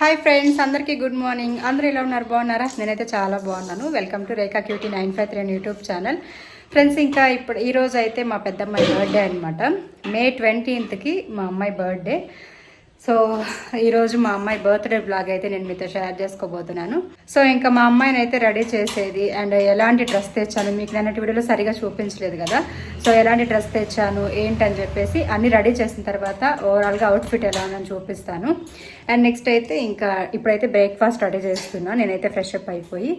Hi friends అందరికీ good morning అందరూ ఎలా ఉన్నారు? బాగున్నారా? నేనైతే చాలా బాగున్నాను. Welcome to Rekha cutie nine five three YouTube channel friends ఇంకా ఇప్పుడు ఈరోజు అయితే మా పెద్దమ్మాయి బర్త్డే అనమాట మే ట్వంటీన్త్కి మా అమ్మాయి బర్త్డే సో ఈరోజు మా అమ్మాయి బర్త్డే బ్లాగ్ అయితే నేను మీతో షేర్ చేసుకోబోతున్నాను. సో ఇంకా మా అమ్మాయిని అయితే రెడీ చేసేది అండ్ ఎలాంటి డ్రెస్ తెచ్చాను మీకు నేను వీడియోలో సరిగా చూపించలేదు కదా. సో ఎలాంటి డ్రెస్ తెచ్చాను ఏంటని చెప్పేసి అన్ని రెడీ చేసిన తర్వాత ఓవరాల్గా అవుట్ఫిట్ ఎలా ఉందని చూపిస్తాను. అండ్ నెక్స్ట్ అయితే ఇంకా ఇప్పుడైతే బ్రేక్ఫాస్ట్ రెడీ చేస్తున్నాను నేనైతే ఫ్రెష్ అప్ అయిపోయి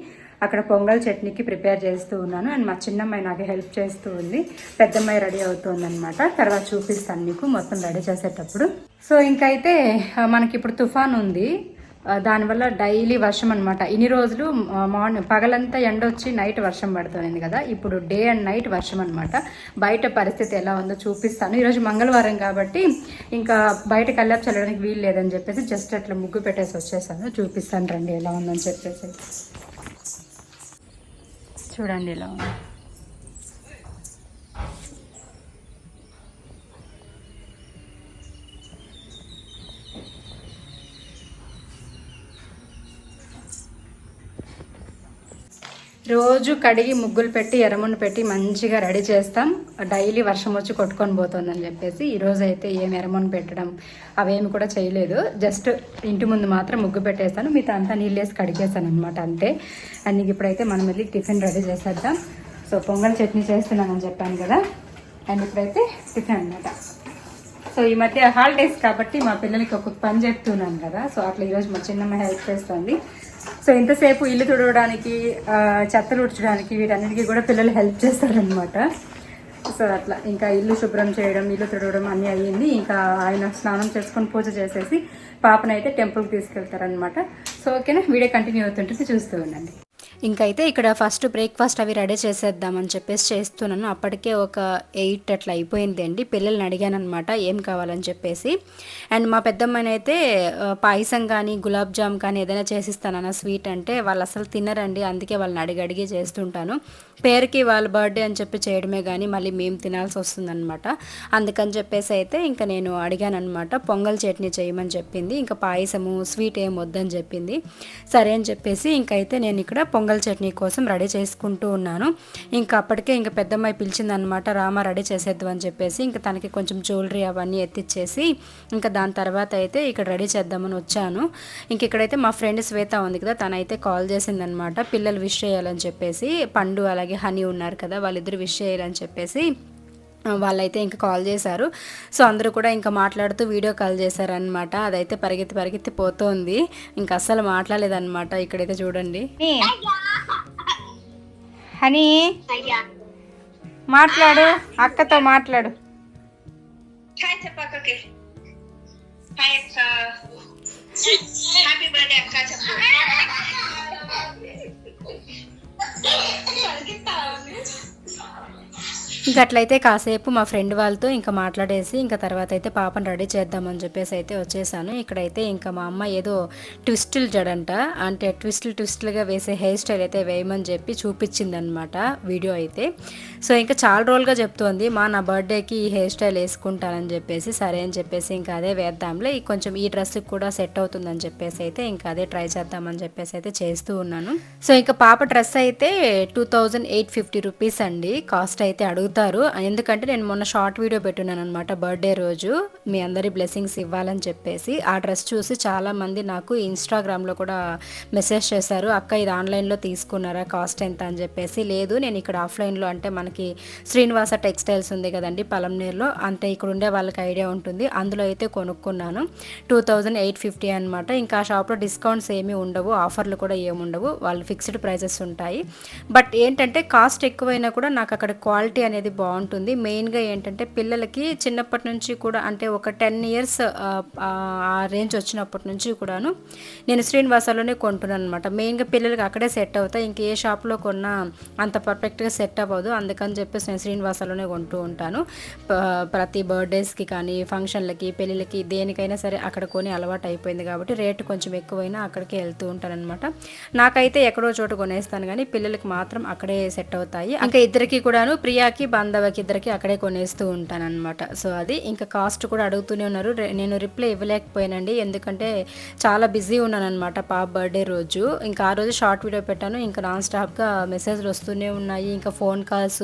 అక్కడ పొంగల్ చట్నీకి ప్రిపేర్ చేస్తూ ఉన్నాను. అండ్ మా చిన్నమ్మాయి నాకు హెల్ప్ చేస్తూ ఉంది. పెద్దమ్మాయి రెడీ అవుతుంది అనమాట తర్వాత చూపిస్తాను మీకు మొత్తం రెడీ చేసేటప్పుడు. సో ఇంకైతే మనకి ఇప్పుడు తుఫాన్ ఉంది. దానివల్ల డైలీ వర్షం అనమాట ఇన్ని రోజులు మార్నింగ్ పగలంతా ఎండ వచ్చి నైట్ వర్షం పడుతుంది కదా. ఇప్పుడు డే అండ్ నైట్ వర్షం అనమాట బయట పరిస్థితి ఎలా ఉందో చూపిస్తాను. ఈరోజు మంగళవారం కాబట్టి ఇంకా బయట కల్లాపు చల్లడానికి వీలు లేదని చెప్పేసి జస్ట్ అట్లా ముగ్గు పెట్టేసి వచ్చేసాను. చూపిస్తాను రండి ఎలా ఉందని చెప్పేసి. చూడండి ఇలా రోజు కడిగి ముగ్గులు పెట్టి ఎరమును పెట్టి మంచిగా రెడీ చేస్తాం. డైలీ వర్షం వచ్చి కొట్టుకొని పోతుందని చెప్పేసి ఈరోజు అయితే ఏం ఎర్రముండు పెట్టడం అవేమి కూడా చేయలేదు. జస్ట్ ఇంటి ముందు మాత్రం ముగ్గు పెట్టేస్తాను. మిగతా అంతా నీళ్ళు వేసి కడిగేస్తాను అనమాట అంతే. అండ్ ఇప్పుడైతే మనం వెళ్ళి టిఫిన్ రెడీ చేసేద్దాం. సో పొంగల్ చట్నీ చేస్తున్నానని చెప్పాను కదా. అండ్ ఇప్పుడైతే టిఫిన్ అనమాట సో ఈ మధ్య హాలిడేస్ కాబట్టి మా పిల్లలకి ఒక పని చెప్తున్నాను కదా. సో అట్లా ఈరోజు మా చిన్నమ్మ హెల్ప్ చేస్తుంది. సో ఇంతసేపు ఇల్లు తుడవడానికి చెత్తలు ఉడ్చడానికి వీటన్నిటికీ కూడా పిల్లలు హెల్ప్ చేస్తారనమాట సో అట్లా ఇంకా ఇల్లు శుభ్రం చేయడం ఇల్లు తుడవడం అన్నీ అయ్యింది. ఇంకా ఆయన స్నానం చేసుకొని పూజ చేసేసి పాపనైతే టెంపుల్కి తీసుకెళ్తారనమాట సో ఓకేనా? వీడియో కంటిన్యూ అవుతుంటుంది. చూస్తూ ఉండండి. ఇంకైతే ఇక్కడ ఫస్ట్ బ్రేక్ఫాస్ట్ అవి రెడీ చేసేద్దామని చెప్పేసి చేస్తున్నాను. అప్పటికే ఒక ఎయిట్ అట్లా అయిపోయింది అండి. పిల్లల్ని అడిగాను అనమాట ఏం కావాలని చెప్పేసి. అండ్ మా పెద్దమ్మాయిని అయితే పాయసం కానీ గులాబ్ జామ్ కానీ ఏదైనా చేసిస్తానన్న స్వీట్ అంటే వాళ్ళు అసలు తినరండి. అందుకే వాళ్ళని అడిగి అడిగి చేస్తుంటాను. పేరుకి వాళ్ళ బర్త్డే అని చెప్పి చేయడమే కానీ మళ్ళీ మేము తినాల్సి వస్తుందన్నమాట. అందుకని చెప్పేసి అయితే ఇంకా నేను అడిగాను అనమాట పొంగల్ చట్నీ చేయమని చెప్పింది ఇంకా పాయసము స్వీట్ ఏం వద్దని చెప్పింది. సరే అని చెప్పేసి ఇంకైతే నేను ఇక్కడ పొంగల్ చట్నీ కోసం రెడీ చేసుకుంటూ ఉన్నాను. ఇంకా అప్పటికే ఇంకా పెద్దమ్మాయి పిలిచిందనమాట రామ రెడీ చేసేద్దు అని చెప్పేసి ఇంకా తనకి కొంచెం జ్యువెలరీ అవన్నీ ఎత్తిచ్చేసి ఇంకా దాని తర్వాత అయితే ఇక్కడ రెడీ చేద్దామని వచ్చాను. ఇంక ఇక్కడైతే మా ఫ్రెండ్ శ్వేత ఉంది కదా తనైతే కాల్ చేసిందనమాట పిల్లలు విష్ చేయాలని చెప్పేసి పండు అలాగే హనీ ఉన్నారు కదా వాళ్ళిద్దరు విష్ చేయాలని చెప్పేసి వాళ్ళైతే ఇంకా కాల్ చేశారు. సో అందరూ కూడా ఇంకా మాట్లాడుతూ వీడియో కాల్ చేశారనమాట అదైతే పరిగెత్తి పరిగెత్తి పోతుంది. ఇంకా అస్సలు మాట్లాడలేదన్నమాట ఇక్కడైతే చూడండి. హనీ. మాట్లాడు. అక్కతో మాట్లాడు. హ్యాపీ బర్త్డే అక్క చెప్పు. ఇంక అట్లయితే కాసేపు మా ఫ్రెండ్ వాళ్ళతో ఇంకా మాట్లాడేసి ఇంకా తర్వాత అయితే పాపను రెడీ చేద్దామని చెప్పేసి అయితే వచ్చేసాను. ఇక్కడైతే ఇంకా మా అమ్మ ఏదో ట్విస్టులు జడంట. అంటే ట్విస్టులు ట్విస్టులుగా వేసే హెయిర్ స్టైల్ అయితే వేయమని చెప్పి చూపించిందనమాట వీడియో అయితే. సో ఇంకా చాలా రోజులుగా చెప్తోంది మా నా బర్త్డేకి ఈ హెయిర్ స్టైల్ వేసుకుంటానని చెప్పేసి సరే అని చెప్పేసి ఇంకా అదే వేద్దాంలే. కొంచెం ఈ డ్రెస్కి కూడా సెట్ అవుతుందని చెప్పేసి అయితే ఇంకా అదే ట్రై చేద్దామని చెప్పేసి అయితే చేస్తూ ఉన్నాను. సో ఇంకా పాప డ్రెస్ అయితే two thousand eight fifty rupees అండి. కాస్ట్ అయితే అడుగు అడుగుతారు ఎందుకంటే నేను మొన్న షార్ట్ వీడియో పెట్టున్నాను అనమాట బర్త్డే రోజు మీ అందరి బ్లెస్సింగ్స్ ఇవ్వాలని చెప్పేసి ఆ డ్రెస్ చూసి చాలా మంది నాకు ఇన్స్టాగ్రామ్లో కూడా మెసేజ్ చేశారు. అక్క ఇది ఆన్లైన్లో తీసుకున్నారా? కాస్ట్ ఎంత? అని చెప్పేసి. లేదు నేను ఇక్కడ ఆఫ్లైన్లో అంటే మనకి శ్రీనివాస టెక్స్టైల్స్ ఉంది కదండి పలంనేరులో అంటే ఇక్కడ ఉండే వాళ్ళకి ఐడియా ఉంటుంది. అందులో అయితే కొనుక్కున్నాను. టూ థౌజండ్ ఎయిట్ ఫిఫ్టీ అనమాట ఇంకా ఆ షాప్లో డిస్కౌంట్స్ ఏమీ ఉండవు. ఆఫర్లు కూడా ఏమి ఉండవు వాళ్ళు ఫిక్స్డ్ ప్రైజెస్ ఉంటాయి. బట్ ఏంటంటే కాస్ట్ ఎక్కువైనా కూడా నాకు అక్కడ క్వాలిటీ అనేది బాగుంటుంది. మెయిన్గా ఏంటంటే పిల్లలకి చిన్నప్పటి నుంచి కూడా అంటే ఒక టెన్ ఇయర్స్ ఆ రేంజ్ వచ్చినప్పటి నుంచి కూడాను నేను శ్రీనివాసాలోనే కొంటున్నాను అనమాట మెయిన్గా పిల్లలకి అక్కడే సెట్ అవుతాయి ఇంక ఏ షాప్లో కొన్నా అంత పర్ఫెక్ట్గా సెట్ అవ్వదు. అందుకని చెప్పేసి నేను శ్రీనివాసాలోనే కొంటూ ఉంటాను. ప్రతి బర్త్డేస్కి కానీ ఫంక్షన్లకి పెళ్ళిళ్ళకి దేనికైనా సరే అక్కడ కొని అలవాటు అయిపోయింది కాబట్టి రేటు కొంచెం ఎక్కువైనా అక్కడికే వెళ్తూ ఉంటాను అనమాట నాకైతే ఎక్కడో చోట కొనేస్తాను కానీ పిల్లలకి మాత్రం అక్కడే సెట్ అవుతాయి. ఇంకా ఇద్దరికి కూడాను ప్రియాకి బాంధవకి ఇద్దరికి అక్కడే కొనేస్తూ ఉంటాను అనమాట సో అది ఇంకా కాస్ట్ కూడా అడుగుతూనే ఉన్నారు. నేను రిప్లై ఇవ్వలేకపోయానండి. ఎందుకంటే చాలా బిజీ ఉన్నాను అనమాట పాప బర్త్డే రోజు. ఇంకా ఆ రోజు షార్ట్ వీడియో పెట్టాను. ఇంకా నాన్ స్టాప్గా మెసేజ్లు వస్తూనే ఉన్నాయి. ఇంకా ఫోన్ కాల్స్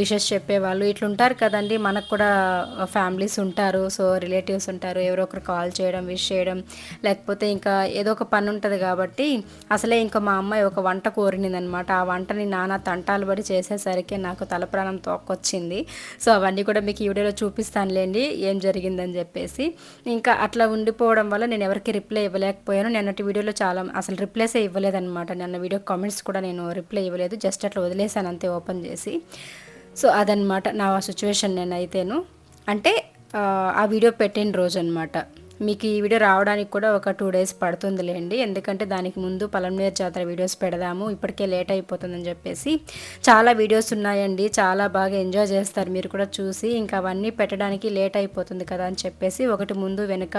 విషెస్ చెప్పేవాళ్ళు ఇట్లుంటారు కదండి. మనకు కూడా ఫ్యామిలీస్ ఉంటారు. సో రిలేటివ్స్ ఉంటారు. ఎవరో ఒకరు కాల్ చేయడం విష్ చేయడం లేకపోతే ఇంకా ఏదో ఒక పని ఉంటుంది కాబట్టి అసలే ఇంకా మా అమ్మాయి ఒక వంట కోరినదనమాట ఆ వంటని నానా తంటాలు పడి చేసేసరికి నాకు తలప్రాణం వచ్చింది సో అవన్నీ కూడా మీకు ఈ వీడియోలో చూపిస్తానులేండి ఏం జరిగిందని చెప్పేసి. ఇంకా అట్లా ఉండిపోవడం వల్ల నేను ఎవరికి రిప్లై ఇవ్వలేకపోయాను. నిన్నటి వీడియోలో చాలా అసలు రిప్లైసే ఇవ్వలేదన్నమాట. నిన్న వీడియో కామెంట్స్ కూడా నేను రిప్లై ఇవ్వలేదు. జస్ట్ అట్లా వదిలేసాను అంతే ఓపెన్ చేసి. సో అదనమాట నా సిచ్యువేషన్ నేనైతేను. అంటే ఆ వీడియో పెట్టిన రోజు అనమాట మీకు ఈ వీడియో రావడానికి కూడా ఒక టూ డేస్ పడుతుందిలేండి. ఎందుకంటే దానికి ముందు పలంనేరు జాతర వీడియోస్ పెడదాము. ఇప్పటికే లేట్ అయిపోతుందని చెప్పేసి చాలా వీడియోస్ ఉన్నాయండి. చాలా బాగా ఎంజాయ్ చేస్తారు. మీరు కూడా చూసి ఇంకా అవన్నీ పెట్టడానికి లేట్ అయిపోతుంది కదా అని చెప్పేసి ఒకటి ముందు వెనుక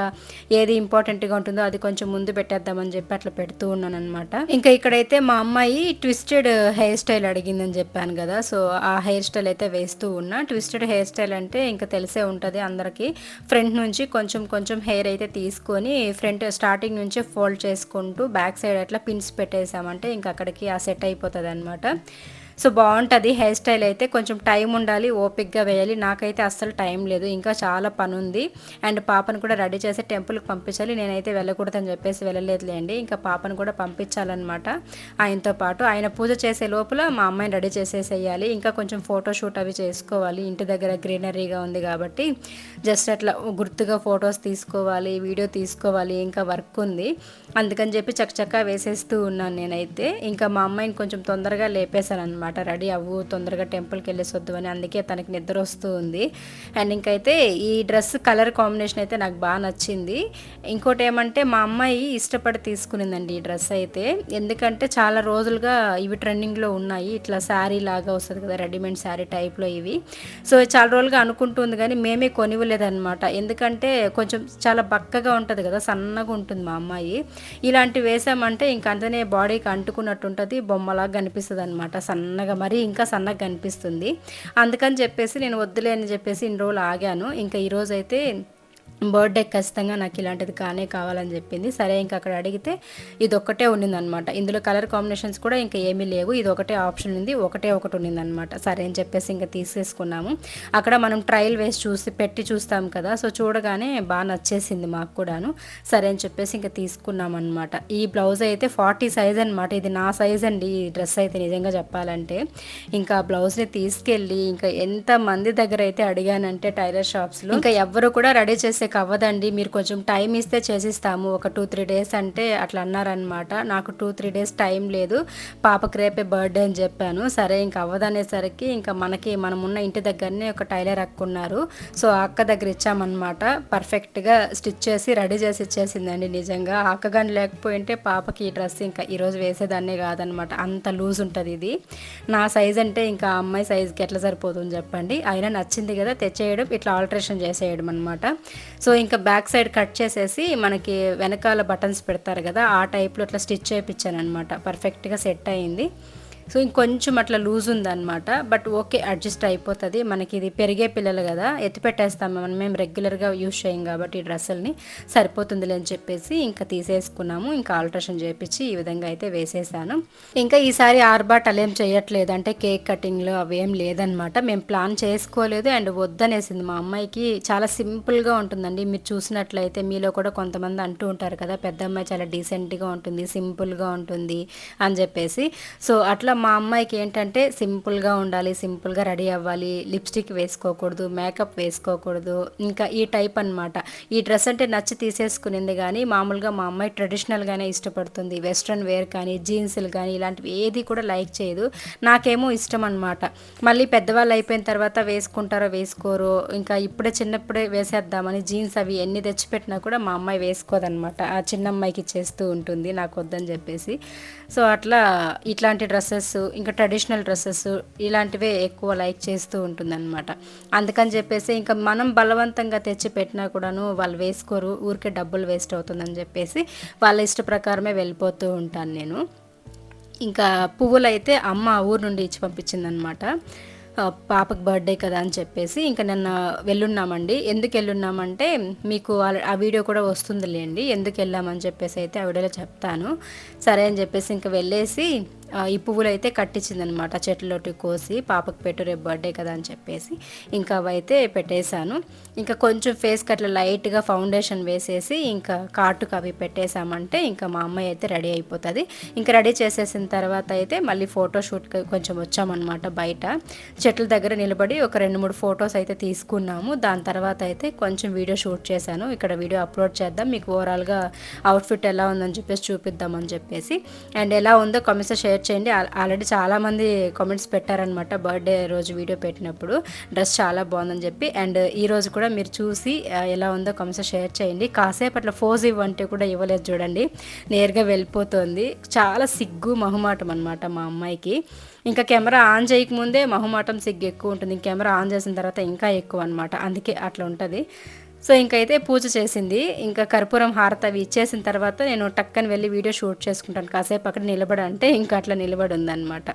ఏది ఇంపార్టెంట్గా ఉంటుందో అది కొంచెం ముందు పెట్టేద్దామని చెప్పి అట్లా పెడుతూ ఉన్నాను అనమాట ఇంకా ఇక్కడైతే మా అమ్మాయి ట్విస్టెడ్ హెయిర్ స్టైల్ అడిగిందని చెప్పాను కదా. సో ఆ హెయిర్ స్టైల్ అయితే వేస్తూ ఉన్నా. ట్విస్టెడ్ హెయిర్ స్టైల్ అంటే ఇంకా తెలిసే ఉంటుంది అందరికీ. ఫ్రంట్ నుంచి కొంచెం కొంచెం హెయిర్ అయితే తీసుకొని ఫ్రంట్ స్టార్టింగ్ నుంచే ఫోల్డ్ చేసుకుంటూ బ్యాక్ సైడ్ అట్లా పిన్స్ పెట్టేసామంటే ఇంకా అక్కడికి ఆ సెట్ అయిపోతుంది అనమాట సో బాగుంటుంది. హెయిర్ స్టైల్ అయితే కొంచెం టైం ఉండాలి ఓపిక్గా వేయాలి. నాకైతే అస్సలు టైం లేదు. ఇంకా చాలా పని ఉంది అండ్ పాపను కూడా రెడీ చేసి టెంపుల్కి పంపించాలి. నేనైతే వెళ్ళకూడదని చెప్పేసి వెళ్ళలేదులేండి. ఇంకా పాపను కూడా పంపించాలన్నమాట. ఆయనతో పాటు ఆయన పూజ చేసే లోపల మా అమ్మాయిని రెడీ చేసేసేయాలి. ఇంకా కొంచెం ఫోటోషూట్ అవి చేసుకోవాలి. ఇంటి దగ్గర గ్రీనరీగా ఉంది కాబట్టి జస్ట్ అట్లా గుర్తుగా ఫొటోస్ తీసుకోవాలి వీడియో తీసుకోవాలి. ఇంకా వర్క్ ఉంది. అందుకని చెప్పి చక్కచక్క వేసేస్తూ ఉన్నాను నేనైతే. ఇంకా మా అమ్మాయిని కొంచెం తొందరగా లేపేశాను అనమాట రెడీ అవ్వు తొందరగా టెంపుల్కి వెళ్ళేసొద్దు అని అందుకే తనకి నిద్ర వస్తూ ఉంది. అండ్ ఇంకైతే ఈ డ్రెస్ కలర్ కాంబినేషన్ అయితే నాకు బాగా నచ్చింది. ఇంకోటి ఏమంటే మా అమ్మాయి ఇష్టపడి తీసుకునిందండి ఈ డ్రెస్ అయితే. ఎందుకంటే చాలా రోజులుగా ఇవి ట్రెండింగ్లో ఉన్నాయి. ఇట్లా శారీ లాగా వస్తుంది కదా రెడీమేడ్ శారీ టైప్లో ఇవి. సో చాలా రోజులుగా అనుకుంటుంది కానీ మేమే కొనివ్వలేదన్నమాట. ఎందుకంటే కొంచెం చాలా బక్కగా ఉంటుంది కదా సన్నగా ఉంటుంది మా అమ్మాయి. ఇలాంటివి వేసామంటే ఇంక అంతనే బాడీకి అంటుకున్నట్టు ఉంటుంది బొమ్మలాగా కనిపిస్తుంది అనమాట సన్న సన్నగా మరీ ఇంకా సన్నగా కనిపిస్తుంది. అందుకని చెప్పేసి నేను వద్దులే అని చెప్పేసి ఇన్ని రోజులు ఆగాను. ఇంకా ఈరోజైతే అయితే బర్త్డే ఖచ్చితంగా నాకు ఇలాంటిది కానే కావాలని చెప్పింది. సరే ఇంకా అక్కడ అడిగితే ఇది ఒక్కటే ఉండిందనమాట ఇందులో కలర్ కాంబినేషన్స్ కూడా ఇంకా ఏమీ లేవు. ఇది ఒకటే ఆప్షన్ ఉంది ఒకటే ఒకటి ఉండిందనమాట సరే అని చెప్పేసి ఇంకా తీసేసుకున్నాము. అక్కడ మనం ట్రయల్ వేసి చూసి పెట్టి చూస్తాం కదా సో చూడగానే బాగా నచ్చేసింది మాకు కూడాను. సరే అని చెప్పేసి ఇంకా తీసుకున్నాం అనమాట ఈ బ్లౌజ్ అయితే ఫార్టీ సైజ్ అనమాట ఇది నా సైజ్ అండి ఈ డ్రెస్ అయితే నిజంగా చెప్పాలంటే. ఇంకా బ్లౌజ్ని తీసుకెళ్ళి ఇంకా ఎంత మంది దగ్గర అయితే అడిగానంటే టైలర్ షాప్స్లో. ఇంకా ఎవ్వరు కూడా రెడీ చేసే అవ్వదండి మీరు కొంచెం టైం ఇస్తే చేసిస్తాము. ఒక టూ త్రీ డేస్ అంటే అట్లా అన్నారనమాట నాకు టూ త్రీ డేస్ టైం లేదు. పాపకి రేపే బర్త్డే అని చెప్పాను. సరే ఇంకా అవ్వదనేసరికి ఇంకా మనకి మనం ఉన్న ఇంటి దగ్గరనే ఒక టైలర్ అక్క ఉన్నారు. సో ఆ అక్క దగ్గర ఇచ్చామన్నమాట. పర్ఫెక్ట్గా స్టిచ్ చేసి రెడీ చేసి ఇచ్చేసిందండి నిజంగా. ఆ అక్క కానీ లేకపోయింటే పాపకి ఈ డ్రెస్ ఇంకా ఈరోజు వేసేదాన్నే కాదనమాట అంత లూజ్ ఉంటుంది ఇది. నా సైజ్ అంటే ఇంకా ఆ అమ్మాయి సైజ్కి ఎట్లా సరిపోతుంది చెప్పండి. అయినా నచ్చింది కదా తెచ్చేయడం ఇట్లా ఆల్టరేషన్ చేసేయడం అనమాట సో ఇంకా బ్యాక్ సైడ్ కట్ చేసేసి మనకి వెనకాల బటన్స్ పెడతారు కదా ఆ టైప్లో ఇట్లా స్టిచ్ చేయించాను అనమాట పర్ఫెక్ట్గా సెట్ అయింది. సో ఇంకొంచెం అట్లా లూజ్ ఉందన్నమాట. బట్ ఓకే అడ్జస్ట్ అయిపోతుంది. మనకి ఇది పెరిగే పిల్లలు కదా ఎత్తి పెట్టేస్తాం మనం. మేము రెగ్యులర్గా యూజ్ చేయం కాబట్టి ఈ డ్రెస్సుల్ని. సరిపోతుందిలే అని చెప్పేసి ఇంకా తీసేసుకున్నాము. ఇంకా ఆల్ట్రేషన్ చేపించి ఈ విధంగా అయితే వేసేసాను. ఇంకా ఈసారి ఆర్బాట్ అలేం చేయట్లేదు. అంటే కేక్ కటింగ్లు అవేం లేదనమాట మేము ప్లాన్ చేసుకోలేదు. అండ్ వద్దనేసింది మా అమ్మాయికి. చాలా సింపుల్గా ఉంటుందండి. మీరు చూసినట్లయితే మీలో కూడా కొంతమంది అంటూ ఉంటారు కదా పెద్ద అమ్మాయి చాలా డీసెంట్గా ఉంటుంది సింపుల్గా ఉంటుంది అని చెప్పేసి. సో అట్లా మా అమ్మాయికి ఏంటంటే సింపుల్గా ఉండాలి సింపుల్గా రెడీ అవ్వాలి లిప్స్టిక్ వేసుకోకూడదు మేకప్ వేసుకోకూడదు ఇంకా ఈ టైప్ అన్నమాట. ఈ డ్రెస్ అంటే నచ్చి తీసేసుకునింది కానీ మామూలుగా మా అమ్మాయి ట్రెడిషనల్గానే ఇష్టపడుతుంది. వెస్ట్రన్ వేర్ కానీ జీన్స్లు కానీ ఇలాంటివి ఏది కూడా లైక్ చేయదు. నాకేమో ఇష్టం అనమాట మళ్ళీ పెద్దవాళ్ళు అయిపోయిన తర్వాత వేసుకుంటారో వేసుకోరో ఇంకా ఇప్పుడే చిన్నప్పుడే వేసేద్దామని జీన్స్ అవి ఎన్ని తెచ్చిపెట్టినా కూడా మా అమ్మాయి వేసుకోదనమాట ఆ చిన్న అమ్మాయికి చేస్తూ ఉంటుంది నాకు వద్దని చెప్పేసి. సో అట్లా ఇట్లాంటి డ్రెస్సెస్ ఇంకా ట్రెడిషనల్ డ్రెస్సెస్ ఇలాంటివే ఎక్కువ లైక్ చేస్తూ ఉంటుందన్నమాట. అందుకని చెప్పేసి ఇంకా మనం బలవంతంగా తెచ్చి పెట్టినా కూడాను వాళ్ళు వేసుకోరు ఊరికే డబ్బులు వేస్ట్ అవుతుందని చెప్పేసి వాళ్ళ ఇష్ట ప్రకారమే వెళ్ళిపోతూ ఉంటాను నేను. ఇంకా పువ్వులు అయితే అమ్మ ఊరు నుండి ఇచ్చి పంపించిందనమాట పాపకి బర్త్డే కదా అని చెప్పేసి ఇంకా నిన్న వెళ్ళున్నామండి. ఎందుకు వెళ్ళున్నామంటే మీకు ఆ- వీడియో కూడా వస్తుందిలేండి. ఎందుకు వెళ్ళామని చెప్పేసి అయితే ఆ వీడియోలో చెప్తాను. సరే అని చెప్పేసి ఇంకా వెళ్ళేసి ఈ పువ్వులు అయితే కట్టించిందనమాట చెట్లలోటి కోసి పాపకు పెట్టు రేపు బర్త్డే కదా అని చెప్పేసి ఇంకా అవైతే పెట్టేశాను. ఇంకా కొంచెం ఫేస్కి అట్లా లైట్గా ఫౌండేషన్ వేసేసి ఇంకా కాటుకు అవి పెట్టేశామంటే ఇంకా మా అమ్మాయి అయితే రెడీ అయిపోతుంది. ఇంకా రెడీ చేసేసిన తర్వాత అయితే మళ్ళీ ఫోటోషూట్కి కొంచెం వచ్చామన్నమాట బయట. చెట్ల దగ్గర నిలబడి ఒక రెండు మూడు ఫొటోస్ అయితే తీసుకున్నాము. దాని తర్వాత అయితే కొంచెం వీడియో షూట్ చేశాను. ఇక్కడ వీడియో అప్లోడ్ చేద్దాం. మీకు ఓవరాల్గా అవుట్ఫిట్ ఎలా ఉందని చెప్పేసి చూపిద్దామని చెప్పేసి. అండ్ ఎలా ఉందో కామెంట్స్ షేర్ చేయండి. ఆల్రెడీ చాలామంది కామెంట్స్ పెట్టారనమాట బర్త్డే రోజు వీడియో పెట్టినప్పుడు. డ్రెస్ చాలా బాగుందని చెప్పి. అండ్ ఈరోజు కూడా మీరు చూసి ఎలా ఉందో కామెంట్స్ షేర్ చేయండి. కాసేపు అట్లా ఫోజ్ ఇవ్వంటే కూడా ఇవ్వలేదు చూడండి. నేరుగా వెళ్ళిపోతుంది. చాలా సిగ్గు మహుమాటం అనమాట మా అమ్మాయికి. ఇంకా కెమెరా ఆన్ చేయకముందే మహుమాటం సిగ్గు ఎక్కువ ఉంటుంది. కెమెరా ఆన్ చేసిన తర్వాత ఇంకా ఎక్కువ అనమాట అందుకే అట్లా ఉంటుంది. సో ఇంకైతే పూజ చేసింది. ఇంకా కర్పూరం హారత అవి ఇచ్చేసిన తర్వాత నేను టక్కని వెళ్ళి వీడియో షూట్ చేసుకుంటాను. కాసేపు అక్కడ నిలబడ అంటే ఇంకా అట్లా నిలబడి ఉందన్నమాట.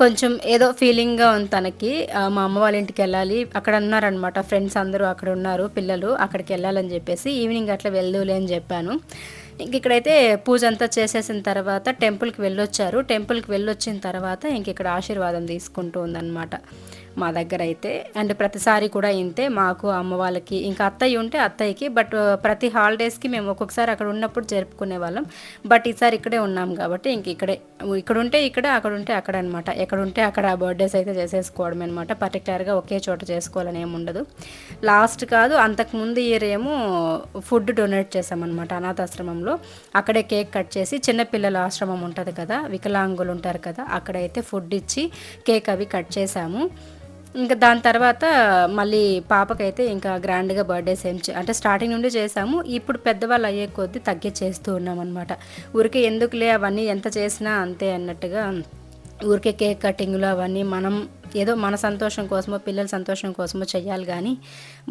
కొంచెం ఏదో ఫీలింగ్గా ఉంది తనకి. మా అమ్మ వాళ్ళ ఇంటికి వెళ్ళాలి. అక్కడ ఉన్నారనమాట ఫ్రెండ్స్ అందరూ అక్కడ ఉన్నారు పిల్లలు అక్కడికి వెళ్ళాలని చెప్పేసి ఈవినింగ్ అట్లా వెళ్దూలే అని చెప్పాను. ఇంక ఇక్కడైతే పూజ అంతా చేసేసిన తర్వాత టెంపుల్కి వెళ్ళొచ్చారు. టెంపుల్కి వెళ్ళొచ్చిన తర్వాత ఇంక ఇక్కడ ఆశీర్వాదం తీసుకుంటూ ఉందన్నమాట మా దగ్గర అయితే. అండ్ ప్రతిసారి కూడా ఇంతే. మాకు అమ్మ వాళ్ళకి ఇంకా అత్తయ్య ఉంటే అత్తయ్యకి బట్ ప్రతి హాలిడేస్కి మేము ఒక్కొక్కసారి అక్కడ ఉన్నప్పుడు జరుపుకునే వాళ్ళం. బట్ ఈసారి ఇక్కడే ఉన్నాం కాబట్టి ఇంక ఇక్కడే ఇక్కడ ఉంటే ఇక్కడ అక్కడ ఉంటే అక్కడ అనమాట ఎక్కడ ఉంటే అక్కడ బర్త్డేస్ అయితే చేసేసుకోవడం అనమాట పర్టికులర్గా ఒకే చోట చేసుకోవాలని ఏమి ఉండదు. లాస్ట్ కాదు అంతకుముందు ఇయర్ ఏమో ఫుడ్ డొనేట్ చేసామన్నమాట అనాథాశ్రమంలో. అక్కడే కేక్ కట్ చేసి చిన్నపిల్లల ఆశ్రమం ఉంటుంది కదా వికలాంగులు ఉంటారు కదా అక్కడైతే ఫుడ్ ఇచ్చి కేక్ అవి కట్ చేసాము ఇంకా దాని తర్వాత మళ్ళీ పాపకైతే ఇంకా గ్రాండ్గా బర్త్డేస్ ఏం చే- అంటే స్టార్టింగ్ నుండి చేసాము ఇప్పుడు పెద్దవాళ్ళు అయ్యే కొద్దీ తగ్గించేస్తూ ఉన్నాం అనమాట ఊరికే ఎందుకులే అవన్నీ ఎంత చేసినా అంతే అన్నట్టుగా ఊరికే కేక్ కటింగ్లు అవన్నీ మనం ఏదో మన సంతోషం కోసమో పిల్లల సంతోషం కోసమో చేయాలి కానీ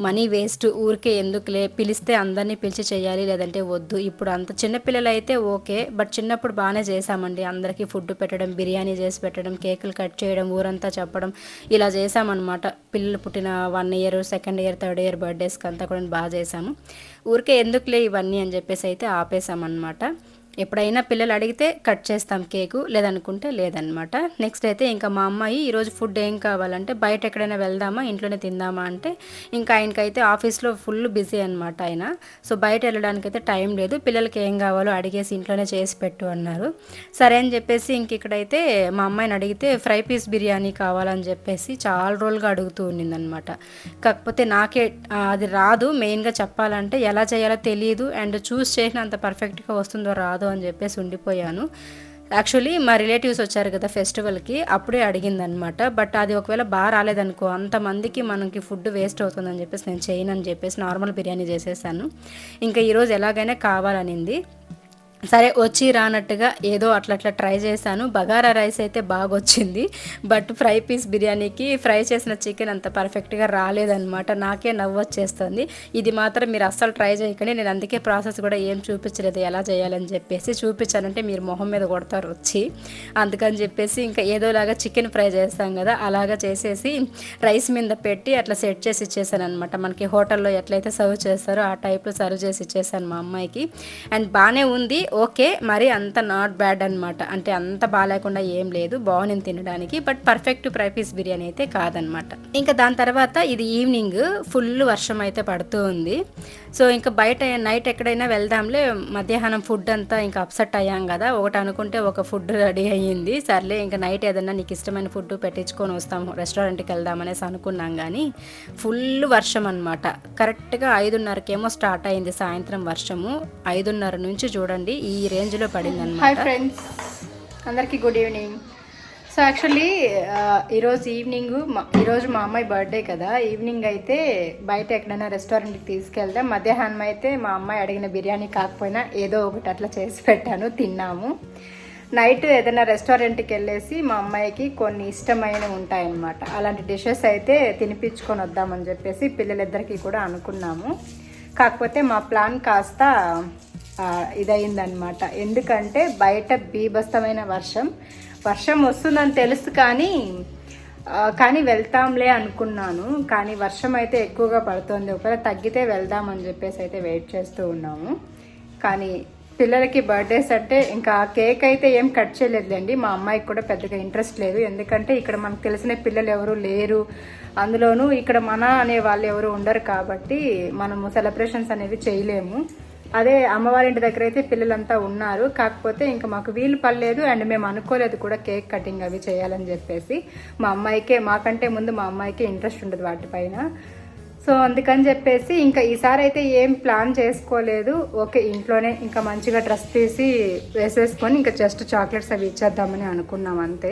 మనీ వేస్ట్ ఊరికే ఎందుకులే? పిలిస్తే అందరినీ పిలిచి చేయాలి లేదంటే వద్దు. ఇప్పుడు అంత చిన్నపిల్లలు అయితే ఓకే బట్ చిన్నప్పుడు బాగానే చేసామండి అందరికీ ఫుడ్ పెట్టడం బిర్యానీ చేసి పెట్టడం కేకులు కట్ చేయడం ఊరంతా చెప్పడం ఇలా చేశామన్నమాట. పిల్లలు పుట్టిన one year second year third year బర్త్డేస్కి అంతా కూడా బాగా చేసాము ఊరికే ఎందుకులే ఇవన్నీ అని చెప్పేసి అయితే ఆపేశామన్నమాట. ఎప్పుడైనా పిల్లలు అడిగితే కట్ చేస్తాం కేకు లేదనుకుంటే లేదనమాట నెక్స్ట్ అయితే ఇంకా మా అమ్మాయి ఈరోజు ఫుడ్ ఏం కావాలంటే బయట ఎక్కడైనా వెళ్దామా ఇంట్లోనే తిందామా అంటే ఇంకా ఆయనకైతే ఆఫీస్లో ఫుల్ బిజీ అనమాట ఆయన. సో బయట వెళ్ళడానికైతే టైం లేదు పిల్లలకి ఏం కావాలో అడిగేసి ఇంట్లోనే చేసి పెట్టు అన్నారు. సరే అని చెప్పేసి ఇంక ఇక్కడైతే మా అమ్మాయిని అడిగితే ఫ్రై పీస్ బిర్యానీ కావాలని చెప్పేసి చాలా రోజులుగా అడుగుతూ ఉండిందనమాట కాకపోతే నాకే అది రాదు మెయిన్గా చెప్పాలంటే ఎలా చేయాలో తెలియదు అండ్ చూస్ చేసిన అంత పర్ఫెక్ట్గా వస్తుందో రాదు అని చెప్పేసి ఉండిపోయాను. యాక్చువల్లీ మా రిలేటివ్స్ వచ్చారు కదా ఫెస్టివల్కి అప్పుడే అడిగిందనమాట. బట్ అది ఒకవేళ బాగా రాలేదనుకో అంతమందికి మనకి ఫుడ్ వేస్ట్ అవుతుందని చెప్పేసి నేను చేయను అని చెప్పేసి నార్మల్ బిర్యానీ చేసేసాను. ఇంకా ఈరోజు ఎలాగైనా కావాలనింది. సరే వచ్చి రానట్టుగా ఏదో అట్లా అట్లా ట్రై చేశాను. బగారా రైస్ అయితే బాగా వచ్చింది బట్ ఫ్రై పీస్ బిర్యానీకి ఫ్రై చేసిన చికెన్ అంత పర్ఫెక్ట్గా రాలేదనమాట నాకే నవ్వు వచ్చేస్తుంది ఇది మాత్రం మీరు అస్సలు ట్రై చేయకండి. నేను అందుకే ప్రాసెస్ కూడా ఏం చూపించలేదు. ఎలా చేయాలని చెప్పేసి చూపించానంటే మీరు మొహం మీద కొడతారు వచ్చి. అందుకని చెప్పేసి ఇంకా ఏదోలాగా చికెన్ ఫ్రై చేస్తాం కదా అలాగా చేసేసి రైస్ మీద పెట్టి అట్లా సెట్ చేసి ఇచ్చేసాను అనమాట మనకి హోటల్లో ఎట్లయితే సర్వ్ చేస్తారో ఆ టైప్లో సర్వ్ చేసి ఇచ్చేసాను మా అమ్మాయికి. అండ్ బాగానే ఉంది. ఓకే మరి అంత నాట్ బ్యాడ్ అనమాట అంటే అంత బాగాలేకుండా ఏం లేదు బాగుంది తినడానికి but perfect fry piece biryani అయితే కాదనమాట ఇంకా దాని తర్వాత ఇది ఈవినింగ్ ఫుల్ వర్షం అయితే పడుతూ ఉంది. సో ఇంకా బయట నైట్ ఎక్కడైనా వెళ్దాంలే మధ్యాహ్నం ఫుడ్ అంతా ఇంకా అప్సెట్ అయ్యాం కదా ఒకటి అనుకుంటే ఒక ఫుడ్ రెడీ అయ్యింది. సర్లే ఇంకా నైట్ ఏదన్నా నీకు ఇష్టమైన ఫుడ్ పెట్టించుకొని వస్తాం రెస్టారెంట్కి వెళ్దామనేసి అనుకున్నాం కానీ ఫుల్ వర్షం అనమాట కరెక్ట్గా ఐదున్నరకేమో స్టార్ట్ అయింది సాయంత్రం వర్షము. ఐదున్నర నుంచి చూడండి ఈ రేంజ్లో పడింది అనమాట ఫ్రెండ్స్ అందరికీ గుడ్ ఈవినింగ్ సో యాక్చువల్లీ ఈరోజు ఈవినింగ్ మా ఈరోజు మా అమ్మాయి బర్త్డే కదా. ఈవినింగ్ అయితే బయట ఎక్కడైనా రెస్టారెంట్కి తీసుకెళ్దాం మధ్యాహ్నం అయితే మా అమ్మాయి అడిగిన బిర్యానీ కాకపోయినా ఏదో ఒకటి అట్లా చేసి పెట్టాను తిన్నాము. నైట్ ఏదైనా రెస్టారెంట్కి వెళ్ళేసి మా అమ్మాయికి కొన్ని ఇష్టమైనవి ఉంటాయన్నమాట. అలాంటి డిషెస్ అయితే తినిపించుకొని వద్దామని చెప్పేసి పిల్లలిద్దరికీ కూడా అనుకున్నాము. కాకపోతే మా ప్లాన్ కాస్త ఇదయిందనమాట ఎందుకంటే బయట బీభస్తమైన వర్షం. వర్షం వస్తుందని తెలుసు కానీ కానీ వెళ్తాంలే అనుకున్నాను. కానీ వర్షం అయితే ఎక్కువగా పడుతుంది. ఒకవేళ తగ్గితే వెళ్దామని చెప్పేసి అయితే వెయిట్ చేస్తూ ఉన్నాము. కానీ పిల్లలకి బర్త్డేస్ అంటే ఇంకా కేక్ అయితే ఏం కట్ చేయలేదులేండి. మా అమ్మాయికి కూడా పెద్దగా ఇంట్రెస్ట్ లేదు. ఎందుకంటే ఇక్కడ మనకు తెలిసిన పిల్లలు ఎవరు లేరు. అందులోనూ ఇక్కడ మన అనే వాళ్ళు ఎవరు ఉండరు కాబట్టి మనము సెలబ్రేషన్స్ అనేవి చేయలేము. అదే అమ్మవారి ఇంటి దగ్గర అయితే పిల్లలంతా ఉన్నారు. కాకపోతే ఇంకా మాకు వీలు పడలేదు అండ్ మేము అనుకోలేదు కూడా కేక్ కటింగ్ అవి చేయాలని చెప్పేసి. మా అమ్మాయికే మాకంటే ముందు మా అమ్మాయికే ఇంట్రెస్ట్ ఉండదు వాటిపైన. సో అందుకని చెప్పేసి ఇంకా ఈసారి అయితే ఏం ప్లాన్ చేసుకోలేదు. ఓకే ఇంట్లోనే ఇంకా మంచిగా డ్రెస్ తీసి వేసేసుకొని ఇంకా జస్ట్ చాక్లెట్స్ అవి ఇచ్చేద్దామని అనుకున్నాం అంతే.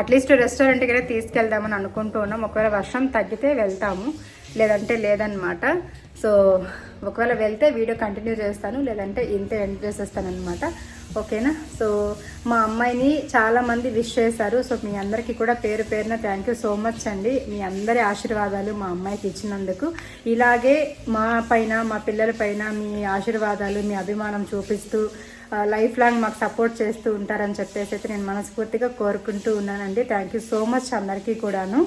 అట్లీస్ట్ రెస్టారెంట్కి అయితే తీసుకెళ్దామని అనుకుంటూ ఉన్నాం. ఒకవేళ వర్షం తగ్గితే వెళ్తాము. లేదంటే లేదనమాట సో ఒకవేళ వెళ్తే వీడియో కంటిన్యూ చేస్తాను లేదంటే ఇంతే ఎండ్ చేసేస్తాను అనమాట ఓకేనా? సో మా అమ్మాయిని చాలామంది విష్ చేశారు. సో మీ అందరికీ కూడా పేరు పేరున థ్యాంక్ యూ సో మచ్ అండి. మీ అందరి ఆశీర్వాదాలు మా అమ్మాయికి ఇచ్చినందుకు. ఇలాగే మా పైన మా పిల్లల పైన మీ ఆశీర్వాదాలు మీ అభిమానం చూపిస్తూ లైఫ్ లాంగ్ మాకు సపోర్ట్ చేస్తూ ఉంటారని చెప్పేసి అయితే నేను మనస్ఫూర్తిగా కోరుకుంటూ ఉన్నానండి. థ్యాంక్ యూ సో మచ్ అందరికీ కూడాను.